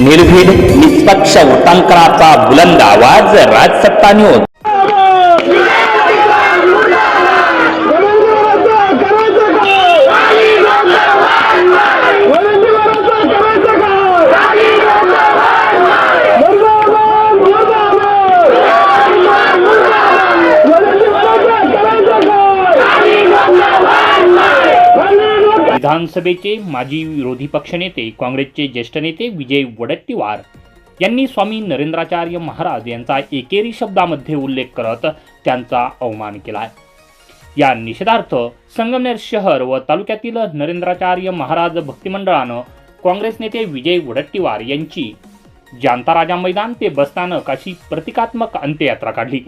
निर्भीड निष्पक्ष उटंकराचा बुलंद आवाज राजसत्ता न्यूज विधानसभेचे माजी विरोधी पक्षनेते काँग्रेसचे ज्येष्ठ नेते विजय वडट्टीवार यांनी स्वामी नरेंद्राचार्य महाराज यांचा एकेरी शब्दामध्ये उल्लेख करत त्यांचा अवमान केला आहे या निषेधार्थ संगमनेर शहर व तालुक्यातील नरेंद्राचार्य महाराज भक्तिमंडळानं काँग्रेस नेते विजय वडट्टीवार यांची जांताराजा मैदान ते बसस्थानक अशी प्रतिकात्मक अंत्ययात्रा काढली.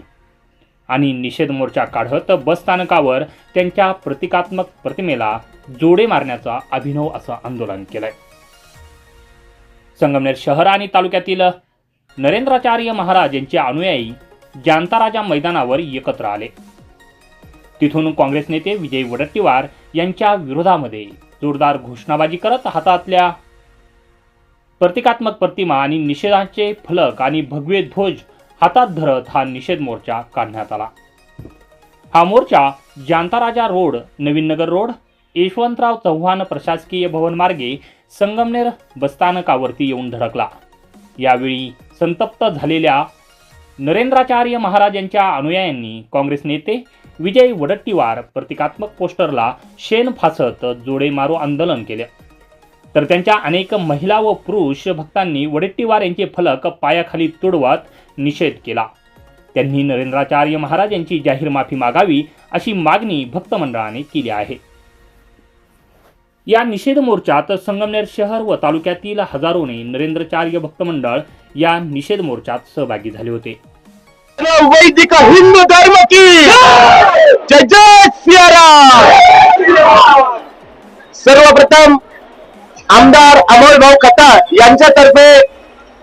आणि निषेध मोर्चा काढत बस स्थानकावर त्यांच्या प्रतिकात्मक प्रतिमेला जोडे मारण्याचा अभिनव असं आंदोलन केलंय. संगमनेर शहर आणि तालुक्यातील नरेंद्राचार्य महाराज यांचे अनुयायी जांताराजा मैदानावर एकत्र आले. तिथून काँग्रेस नेते विजय वडट्टीवार यांच्या विरोधामध्ये जोरदार घोषणाबाजी करत हातातल्या प्रतिकात्मक प्रतिमा आणि निषेधाचे फलक आणि भगवे ध्वज हातात धरत हा निषेध मोर्चा काढण्यात आला. हा मोर्चा जांताराजा रोड नवीन नगर रोड यशवंतराव चव्हाण प्रशासकीय भवन मार्गे संगमनेर बसस्थानकावरती येऊन धडकला. यावेळी संतप्त झालेल्या नरेंद्राचार्य महाराज यांच्या अनुयायांनी काँग्रेस नेते विजय वडट्टीवार प्रतिकात्मक पोस्टरला शेण फासत जोडे मारो आंदोलन केले. तर त्यांच्या अनेक महिला व पुरुष भक्तांनी वडेट्टीवार यांचे फलक पायाखाली तुडवत निषेध केला. त्यांनी नरेंद्राचार्य महाराज यांची जाहीर माफी मागावी अशी मागणी भक्तमंडळाने केली आहे. या निषेध मोर्चात संगमनेर शहर व तालुक्यातील हजारोने नरेंद्रचार्य भक्त मंडळ या निषेध मोर्चात सहभागी झाले होते. वैदिक हिंदू धर्म की जय जय सियाराम! सर्वप्रथम आमदार अमोल भाऊ खताळ यांच्यातर्फे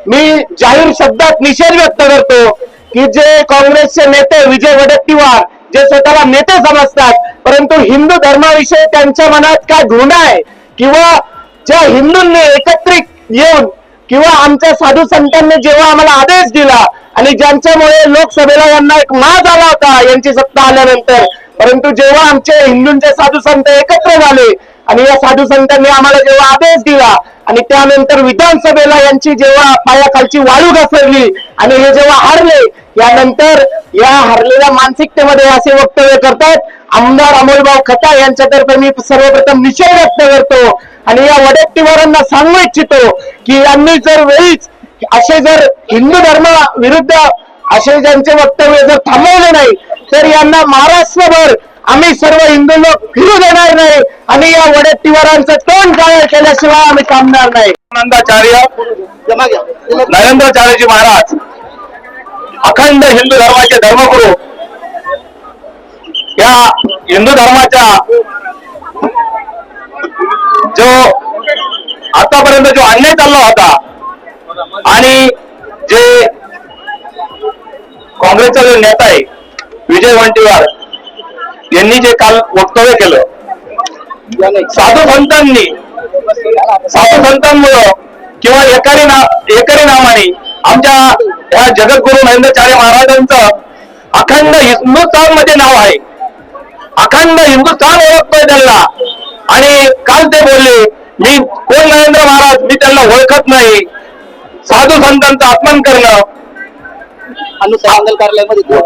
मी जाहीर शब्दात निषेध व्यक्त करतो की जे काँग्रेसचे नेते विजय वडेट्टीवार जे स्वतःला नेते समजतात परंतु हिंदू धर्माविषयी त्यांच्या मनात काय घृणा आहे? किंवा ज्या हिंदूंनी एकत्रित येऊन किंवा आमच्या साधू संतांनी जेव्हा आम्हाला आदेश दिला आणि ज्यांच्यामुळे लोकसभेला यांना एक माज आला होता यांची सत्ता आल्यानंतर परंतु जेव्हा आमचे हिंदूंचे साधू संत एकत्र झाले आणि या साधू संतांनी आम्हाला जेव्हा आदेश दिला आणि त्यानंतर विधानसभेला यांची जेव्हा पायाखालची वाळू घसरली आणि हे जेव्हा हारले यानंतर या हरलेल्या मानसिकतेमध्ये असे वक्तव्य करतात आमदार अमोलभाऊ खता यांच्यातर्फे मी सर्वप्रथम निषेध व्यक्त करतो आणि या वडट्टीवारांना सांगू इच्छितो की यांनी जर वेळीच असे जर हिंदू धर्म विरुद्ध असे ज्यांचे वक्तव्य जर थांबवले नाही तर यांना महाराष्ट्रभर आम्ही सर्व हिंदू लोक फिरू देणार नाही. आणि या वडेट्टीवारांचं तोंड जाहीर केल्याशिवाय आम्ही थांबणार नाही. आनंदाचार्य नरेंद्राचार्यजी महाराज अखंड हिंदू धर्माचे धर्मगुरू या हिंदू धर्माचा जो आतापर्यंत जो अन्याय चालला होता आणि जे काँग्रेसचा जो नेता आहे विजय वंटीवार यांनी जे काल वक्तव्य केलं साधू संतांनी साधू संतांमुळं किंवा एकारी ना एकारी नामाने आमच्या या जगद्गुरु महेंद्रचार्य महाराजांचं अखंड हिंदुस्थानमध्ये नाव आहे. अखंड हिंदुस्थान ओळखतोय त्यांना. आणि काल ते बोलले मी कोण नरेंद्र महाराज? मी त्यांना ओळखत नाही. साधू संतांचं अपमान करणं. अनुसंधान कार्यालयामध्ये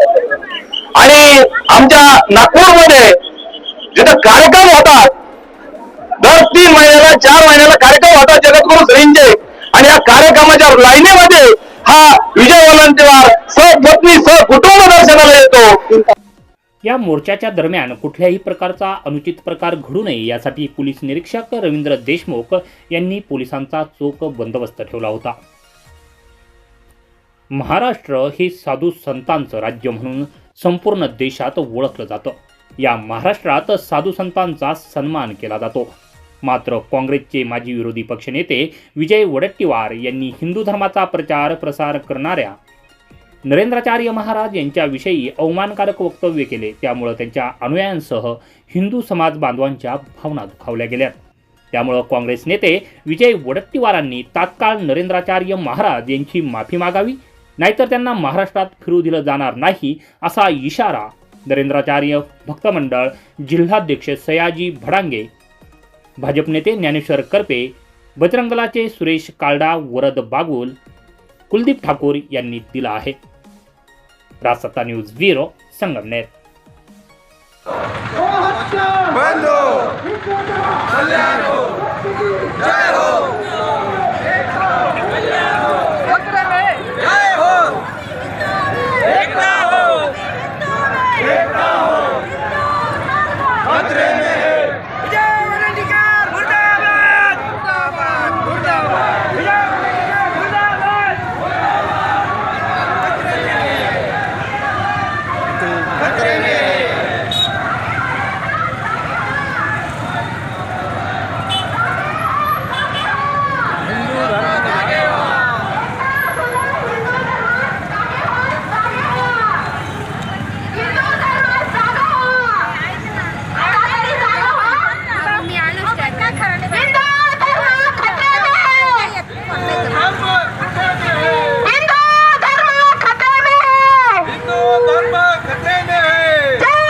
आणि आमच्या नागपूरमध्ये जिथं कार्यक्रम होतात दर तीन महिन्याला चार महिन्याला कार्यक्रम होता जगतगुरु श्रींचे. आणि या कार्यक्रमाच्या लाईनीमध्ये हा विजय वलंटीवार सहपत्नी सहकुटुंब दर्शनाला येतो. या मोर्चाच्या दरम्यान कुठल्याही प्रकारचा अनुचित प्रकार घडू नये यासाठी पोलीस निरीक्षक रवींद्र देशमुख यांनी पोलिसांचा चोख बंदोबस्त ठेवला होता. महाराष्ट्र हे साधू संतांचं राज्य म्हणून संपूर्ण देशात ओळखलं जातं. या महाराष्ट्रात साधू संतांचा सन्मान केला जातो. मात्र काँग्रेसचे माजी विरोधी पक्षनेते विजय वडट्टीवार यांनी हिंदू धर्माचा प्रचार प्रसार करणाऱ्या नरेंद्राचार्य महाराज यांच्याविषयी अवमानकारक वक्तव्य केले. त्यामुळं त्यांच्या अनुयायांसह हिंदू समाज बांधवांच्या भावना दुखावल्या गेल्या त्यामुळं काँग्रेस नेते विजय वडट्टीवारांनी तात्काळ नरेंद्राचार्य महाराज यांची माफी मागावी नाहीतर त्यांना महाराष्ट्रात फिरू दिलं जाणार नाही असा इशारा नरेंद्राचार्य भक्तमंडळ जिल्हाध्यक्ष सयाजी भडांगे भाजप नेते ज्ञानेश्वर करपे बजरंगलाचे सुरेश कालडा वरद बागुल कुलदीप ठाकूर यांनी दिला आहे. Rajsatta news bureau Sangamner. बंदो हो कल्याणो जय हो जय हो एकता हो एकता हो खतरे में है विजय वडनेकर मुर्दाबाद मुर्दाबाद मुर्दाबाद विजय वडनेकर मुर्दाबाद खतरे में है मी अनुष्का हम खतरे में है हिंदू धर्म खतरे में है जय